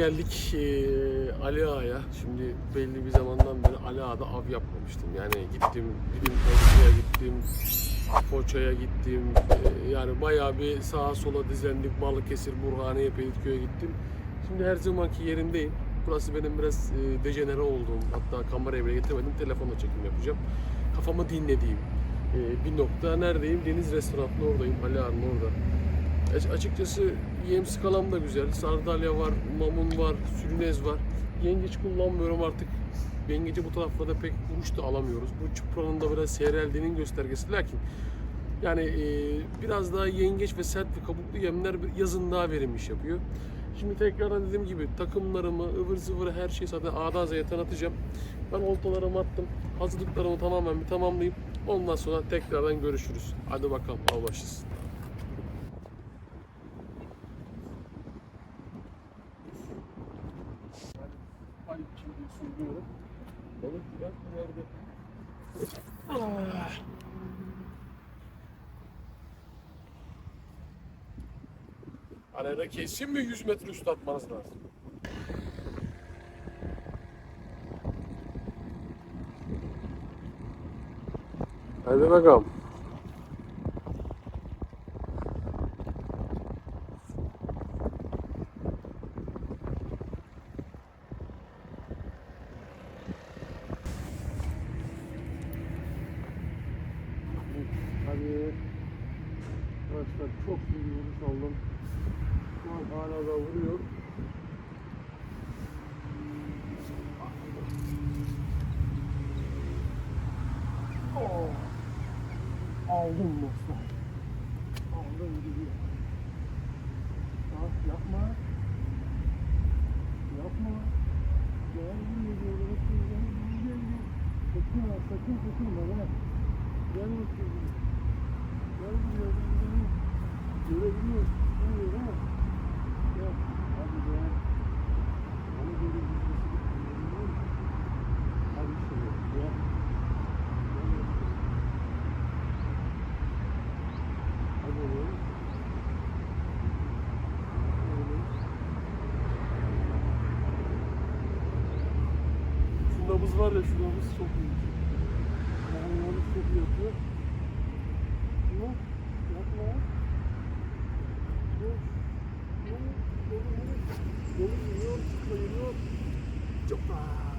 Geldik eee, Ali Ağa'ya. Şimdi belli bir zamandan beri Ali Ağa'da av yapmamıştım. Yani gittim, gittim Kadıköy'e gittim, Foça'ya gittim. Eee, yani bayağı bir sağa sola dizendik. Balıkesir, Burhaniye, Pelitköy'e gittim. Şimdi her zamanki yerimdeyim. Burası benim biraz eee, dejenere olduğum, hatta kamerayı bile getirmedim. Telefonla çekim yapacağım. Kafamı dinlediğim eee, bir nokta. Neredeyim? Deniz restoranının oradayım. Ali Ağa'nın orada. Aç- Açıkçası yem skalam da güzel. Sardalya var, mamun var, sülünez var. Yengeç kullanmıyorum artık. Yengeci bu taraflarda pek vuruş da alamıyoruz. Bu çupranın da biraz seyreldiğinin göstergesi. Lakin yani e, biraz daha yengeç ve sert ve kabuklu yemler yazın daha verimli iş yapıyor. Şimdi tekrardan dediğim gibi takımlarımı, ıvır zıvırı her şeyi zaten A'dan Z'ye tanıtacağım. Ben oltalarımı attım. Hazırlıklarımı tamamen bir tamamlayayım. Ondan sonra tekrardan görüşürüz. Hadi bakalım al İleride. Ah. Arada kesin bir 100 metre üst atmanız lazım. Hadi bakalım. Hadi. Arkadaşlar çok iyi bir vuruş aldım. Şu an hala da vuruyor. Oh. Aldım dostlar. Aldım gidiyor. Ah, yapma. Yapma. Gel buraya gel. Gel gel gel. gel. Sakın ha, sakın sakın bana. Gel bakayım. Gel buraya gel. gel. Görebiliyor. Görüyor değil mi? Gel. Hadi be. Onu görebiliyorsun. Hadi şuraya. Gel. Gel. Hadi oğlum. Oğlum. Şu nabız var ya, şu nabız çok iyi. Nabız çok iyi yapıyor. Yok, yapma. Yok, yok, yok, yok. Yok, geliyor, çıkma, geliyor. Hoppa.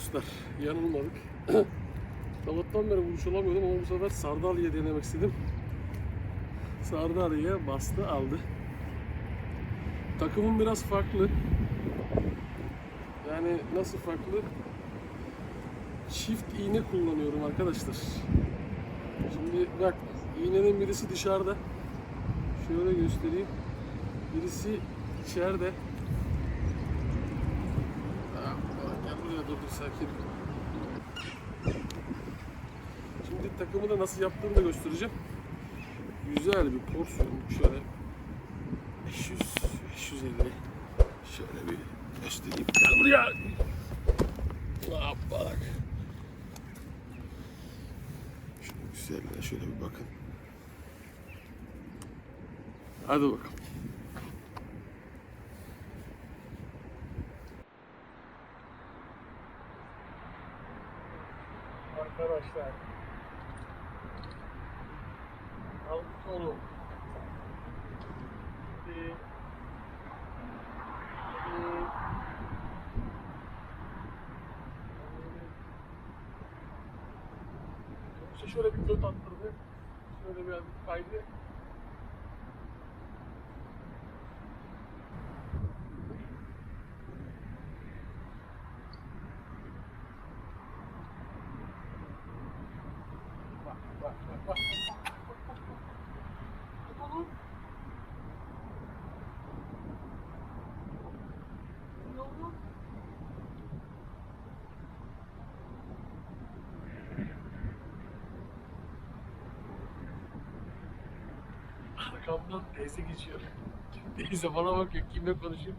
Dostlar yanılmadık. Sabahtan beri vuruş olamıyordum ama bu sefer sardalya denemek istedim. Sardalya bastı aldı. Takımım biraz farklı. Yani nasıl farklı? Çift iğne kullanıyorum arkadaşlar. Şimdi bak iğnenin birisi dışarıda. Şöyle göstereyim. Birisi içeride. Ah, Gel buraya dur dur sakin. Şimdi takımı da nasıl yaptığımı da göstereceğim. Güzel bir porsiyon şöyle 500 550 şöyle bir göstereyim. Gel buraya. Hoppa bak. Şöyle güzel şöyle bir bakın. Hadi bakalım. Arkadaşlar. Al solu. Bir. Bir. İşte şöyle bir göt attırdı. Şöyle bir kaydı. Arkamdan teyze geçiyor. Teyze bana bakıyor. Kimle konuşuyor?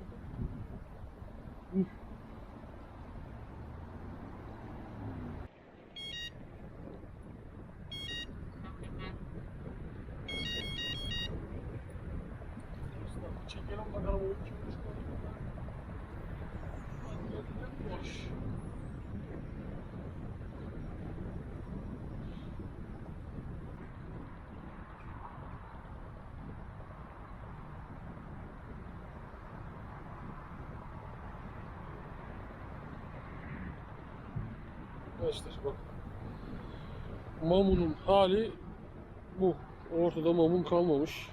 Arkadaşlar bak. Mamunun hali bu. Ortada mamun kalmamış.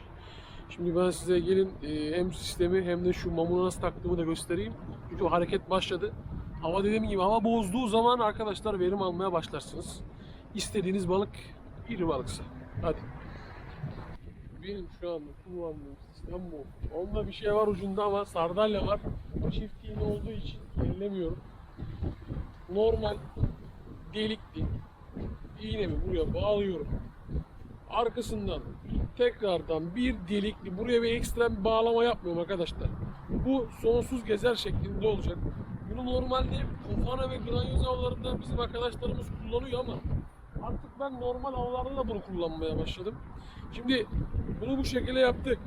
Şimdi ben size gelin e, hem sistemi hem de şu mamunu nasıl taktığımı da göstereyim. Çünkü hareket başladı. Hava dediğim gibi hava bozduğu zaman arkadaşlar verim almaya başlarsınız. İstediğiniz balık iri balıksa. Hadi. Benim şu anda kullandığım sistem bu. Onda bir şey var ucunda ama sardalya var. Çift iğne olduğu için ellemiyorum. Normal delikli iğnemi buraya bağlıyorum. Arkasından tekrardan bir delikli buraya bir ekstrem bir bağlama yapmıyorum arkadaşlar. Bu sonsuz gezer şeklinde olacak. Bunu normalde kofana ve granyoz avlarında bizim arkadaşlarımız kullanıyor ama artık ben normal avlarda da bunu kullanmaya başladım. Şimdi bunu bu şekilde yaptık.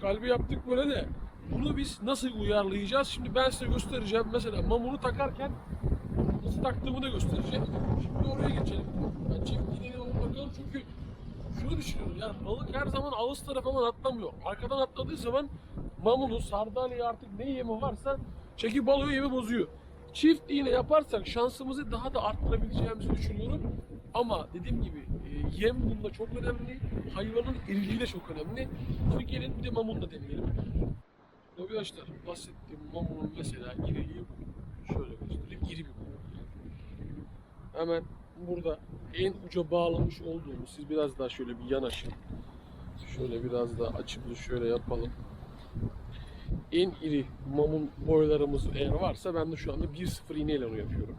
Kalbi yaptık böyle de bunu biz nasıl uyarlayacağız? Şimdi ben size göstereceğim. Mesela mamunu takarken nasıl taktığımı da göstereceğim. Şimdi oraya geçelim. Ben iğneyle bakalım çünkü şunu düşünüyorum yani balık her zaman ağız tarafından atlamıyor. Arkadan atladığı zaman mamunu, sardalya artık ne yemi varsa çekip alıyor yemi bozuyor. Çift iğne yaparsak şansımızı daha da arttırabileceğimizi düşünüyorum. Ama dediğim gibi e, yem bunda çok önemli. Hayvanın iriliği de çok önemli. Şimdi gelin bir de mamun da deneyelim. Arkadaşlar bahsettiğim mamunun mesela iriliği. Şöyle göstereyim. İri bir. Hemen burada en uca bağlamış olduğumuz siz biraz daha şöyle bir yanaşın. Şöyle biraz daha açıp şöyle yapalım. En iri mamun boylarımız eğer varsa ben de şu anda 1.0 iğneyle onu yapıyorum.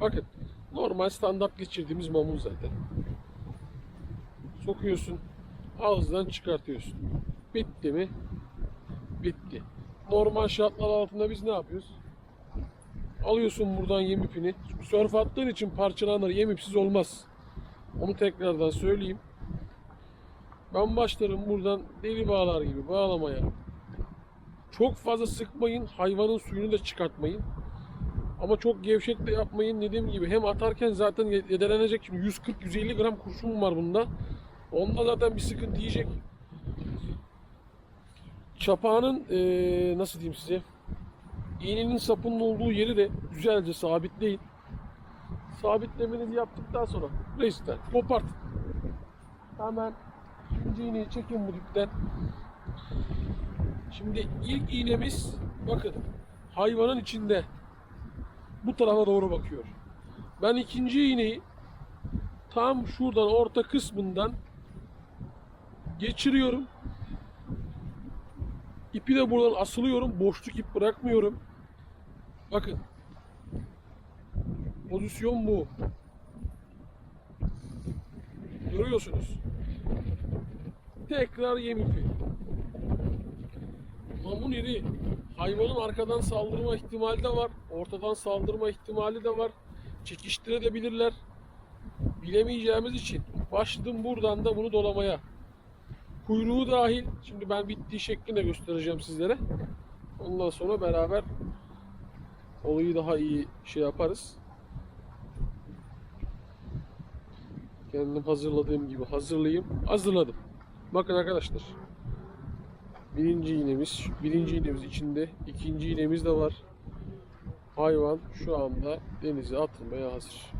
Bakın normal standart geçirdiğimiz mamun zaten. Sokuyorsun. Ağızdan çıkartıyorsun. Bitti mi? Bitti. Normal şartlar altında biz ne yapıyoruz? Alıyorsun buradan yem ipini. Sörf attığın için parçalanır. Yem ipsiz olmaz. Onu tekrardan söyleyeyim. Ben başlarım buradan deli bağlar gibi bağlamaya. Çok fazla sıkmayın. Hayvanın suyunu da çıkartmayın. Ama çok gevşek de yapmayın. Dediğim gibi hem atarken zaten yedelenecek. Şimdi 140-150 gram kurşun var bunda. Onda zaten bir sıkıntı yiyecek. Çapağının eee, nasıl diyeyim size? İğnenin sapının olduğu yeri de güzelce sabitleyin. Sabitlemenizi yaptıktan sonra reisten kopartın. Hemen ikinci iğneyi çekin bu dipten. Şimdi ilk iğnemiz bakın hayvanın içinde bu tarafa doğru bakıyor. Ben ikinci iğneyi tam şuradan orta kısmından geçiriyorum. İpi de buradan asılıyorum. Boşluk ip bırakmıyorum. Bakın. Pozisyon bu. Görüyorsunuz. Tekrar yem ipi. Mamun iri. Hayvanın arkadan saldırma ihtimali de var. Ortadan saldırma ihtimali de var. Çekiştirebilirler. Bilemeyeceğimiz için başladım buradan da bunu dolamaya. Kuyruğu dahil. Şimdi ben bittiği şeklini de göstereceğim sizlere. Ondan sonra beraber olayı daha iyi şey yaparız. Kendim hazırladığım gibi hazırlayayım. Hazırladım. Bakın arkadaşlar. Birinci iğnemiz, birinci iğnemiz içinde, ikinci iğnemiz de var. Hayvan şu anda denize atılmaya hazır.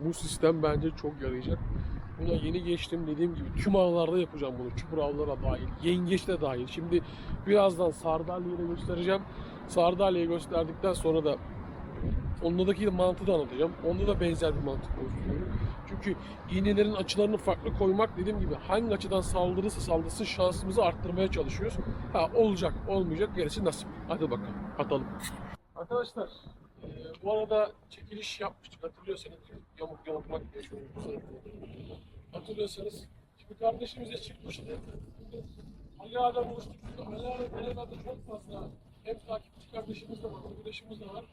Bu sistem bence çok yarayacak. Buna yeni geçtim dediğim gibi tüm avlarda yapacağım bunu. Çupur avlara dahil, yengeç de dahil. Şimdi birazdan sardalyayı da göstereceğim. Sardalyayı gösterdikten sonra da ondaki mantığı da anlatacağım. Onda da benzer bir mantık oluşturuyorum. Çünkü iğnelerin açılarını farklı koymak dediğim gibi hangi açıdan saldırırsa saldırsın şansımızı arttırmaya çalışıyoruz. Ha olacak, olmayacak gerisi nasip. Hadi bakalım, atalım. Arkadaşlar, e, bu arada çekiliş yapmıştık hatırlıyorsanız. Yamuk yamukmak diye. Hatırlıyorsanız bir kardeşimize çıkmıştı. Ali Ağa'da buluştuk. Ali Ağa'da çok fazla hem takipçi kardeşimiz de var, arkadaşımız da var.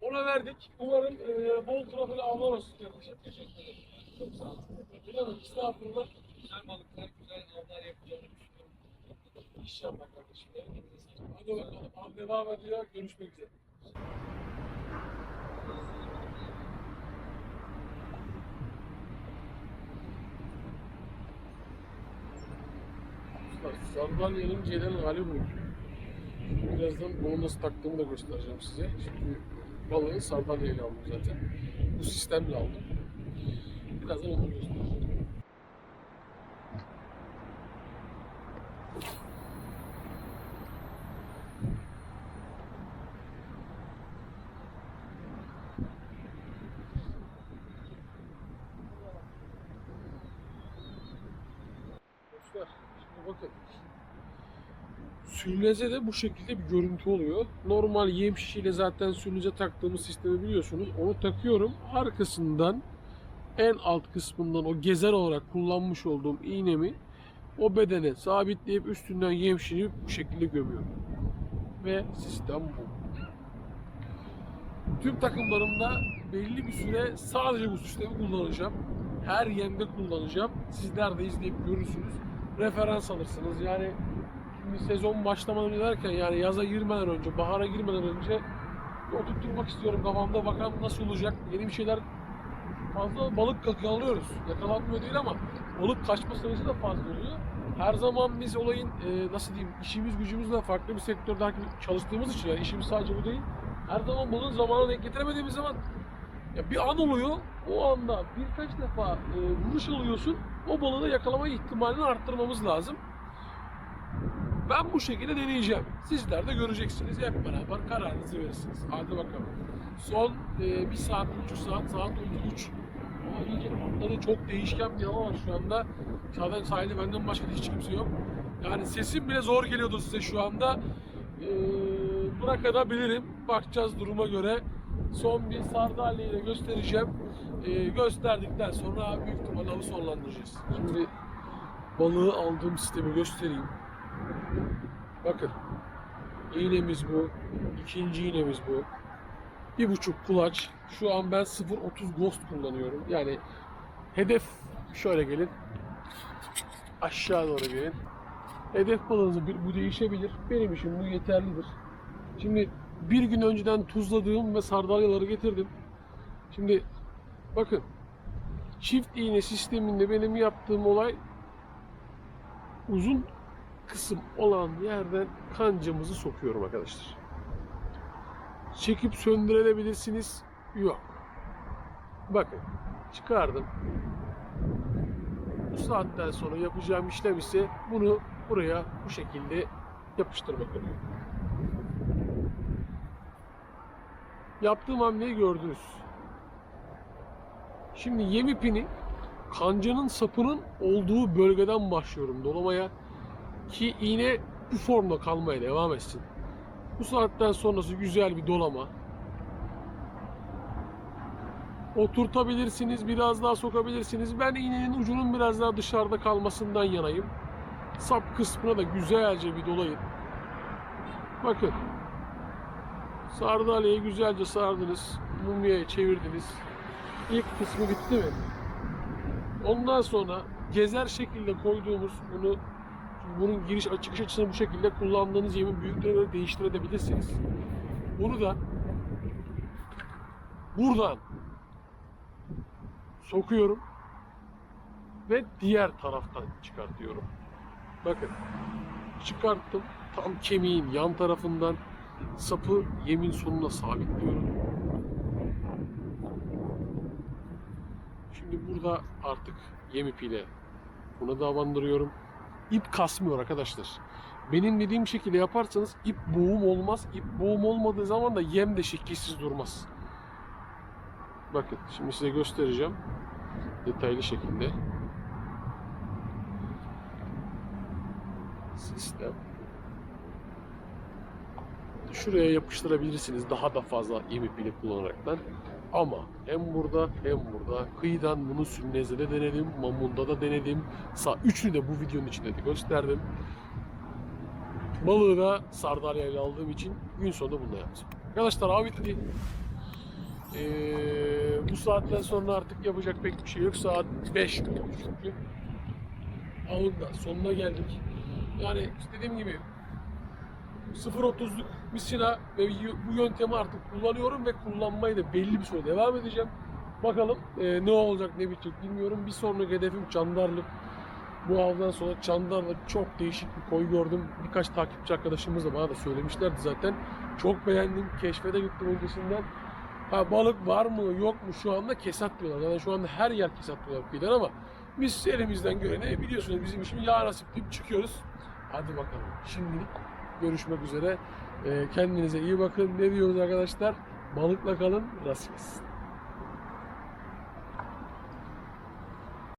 Ona verdik. Umarım e, bol trafili avlar olsun kardeşim. Teşekkür ederim. Çok sağ olun. Bilemem, estağfurullah. Güzel balıklar, güzel avlar yapacağını düşünüyorum. İnşallah kardeşim. Hadi bakalım. Av devam ediyor. Görüşmek üzere. Sandalyenin Celal hali bu. Birazdan bunu nasıl taktığımı da göstereceğim size. Çünkü balığı sandalyeyle aldım zaten. Bu sistemle aldım. Birazdan onu göstereceğim. Şimdi bakın. Sülneze de bu şekilde bir görüntü oluyor. Normal yem şişiyle zaten sülneze taktığımız sistemi biliyorsunuz. Onu takıyorum. Arkasından en alt kısmından o gezer olarak kullanmış olduğum iğnemi o bedene sabitleyip üstünden yem şişini bu şekilde gömüyorum. Ve sistem bu. Tüm takımlarımda belli bir süre sadece bu sistemi kullanacağım. Her yemde kullanacağım. Sizler de izleyip görürsünüz. Referans alırsınız. Yani sezon başlamadan önce yani yaza girmeden önce, bahara girmeden önce bir oturtturmak istiyorum kafamda. Bakalım nasıl olacak. Yeni bir şeyler fazla balık yakalıyoruz. Yakalanmıyor değil ama balık kaçma sayısı da fazla oluyor. Her zaman biz olayın e, nasıl diyeyim işimiz gücümüzle farklı bir sektörde çalıştığımız için yani işimiz sadece bu değil. Her zaman balığın zamanına denk getiremediğimiz zaman ya bir an oluyor. O anda birkaç defa e, vuruş alıyorsun. O balığı da yakalama ihtimalini arttırmamız lazım. Ben bu şekilde deneyeceğim. Sizler de göreceksiniz. Hep beraber kararınızı verirsiniz. Hadi bakalım. Son e, bir saat, buçuk saat, saat oldu üç. Ama iyice. Çok değişken bir hava var şu anda. Zaten sahilde benden başka hiç kimse yok. Yani sesim bile zor geliyordu size şu anda. E, bırakabilirim. Bakacağız duruma göre. Son bir sardalyeyi de göstereceğim. E, gösterdikten sonra büyük ihtimalle avı sonlandıracağız. Şimdi balığı aldığım sistemi göstereyim. Bakın. İğnemiz bu. ikinci iğnemiz bu. Bir buçuk kulaç. Şu an ben 0.30 Ghost kullanıyorum. Yani hedef şöyle gelin. Aşağı doğru gelin. Hedef balığınızı bu değişebilir. Benim için bu yeterlidir. Şimdi bir gün önceden tuzladığım ve sardalyaları getirdim. Şimdi bakın çift iğne sisteminde benim yaptığım olay uzun kısım olan yerden kancamızı sokuyorum arkadaşlar. Çekip söndürebilirsiniz. Yok. Bakın çıkardım. Bu saatten sonra yapacağım işlem ise bunu buraya bu şekilde yapıştırmak oluyor. Yaptığım hamleyi gördünüz. Şimdi yem ipini kancanın sapının olduğu bölgeden başlıyorum dolamaya ki iğne bu formda kalmaya devam etsin. Bu saatten sonrası güzel bir dolama. Oturtabilirsiniz, biraz daha sokabilirsiniz. Ben iğnenin ucunun biraz daha dışarıda kalmasından yanayım. Sap kısmına da güzelce bir dolayın. Bakın. Sardalyeyi güzelce sardınız. Mumyaya çevirdiniz. İlk kısmı bitti mi? Ondan sonra gezer şekilde koyduğumuz bunu bunun giriş çıkış açısını bu şekilde kullandığınız yemin büyüklüğüne göre değiştirebilirsiniz. Bunu da buradan sokuyorum ve diğer taraftan çıkartıyorum. Bakın çıkarttım tam kemiğin yan tarafından sapı yemin sonuna sabitliyorum. Şimdi burada artık yem ipiyle buna da bandırıyorum. İp kasmıyor arkadaşlar. Benim dediğim şekilde yaparsanız ip boğum olmaz. İp boğum olmadığı zaman da yem de şekilsiz durmaz. Bakın şimdi size göstereceğim. Detaylı şekilde. Sistem. Şuraya yapıştırabilirsiniz daha da fazla yem ipiyle kullanaraktan. Ama hem burada hem burada kıyıdan bunu Sünneze'de denedim, Mamun'da da denedim. Sa üçünü de bu videonun içinde de gösterdim. Balığı da Sardalya ile aldığım için gün sonunda bunu yaptım. Arkadaşlar av bitti. Ee, bu saatten sonra artık yapacak pek bir şey yok. Saat 5 çünkü. Avın da sonuna geldik. Yani dediğim gibi 0.30'luk misina ve bu yöntemi artık kullanıyorum ve kullanmayı da belli bir süre devam edeceğim. Bakalım e, ne olacak ne bitecek bilmiyorum. Bir sonraki hedefim Çandarlı. Bu avdan sonra Çandarlı çok değişik bir koy gördüm. Birkaç takipçi arkadaşımız da bana da söylemişlerdi zaten. Çok beğendim. Keşfete gittim öncesinden. Ha balık var mı yok mu şu anda kesat diyorlar. Yani şu anda her yer kesat diyorlar kıyıdan ama biz elimizden geleni biliyorsunuz bizim işimiz ya nasip deyip çıkıyoruz. Hadi bakalım. Şimdilik görüşmek üzere. Ee, kendinize iyi bakın. Ne diyoruz arkadaşlar? Balıkla kalın. Rast.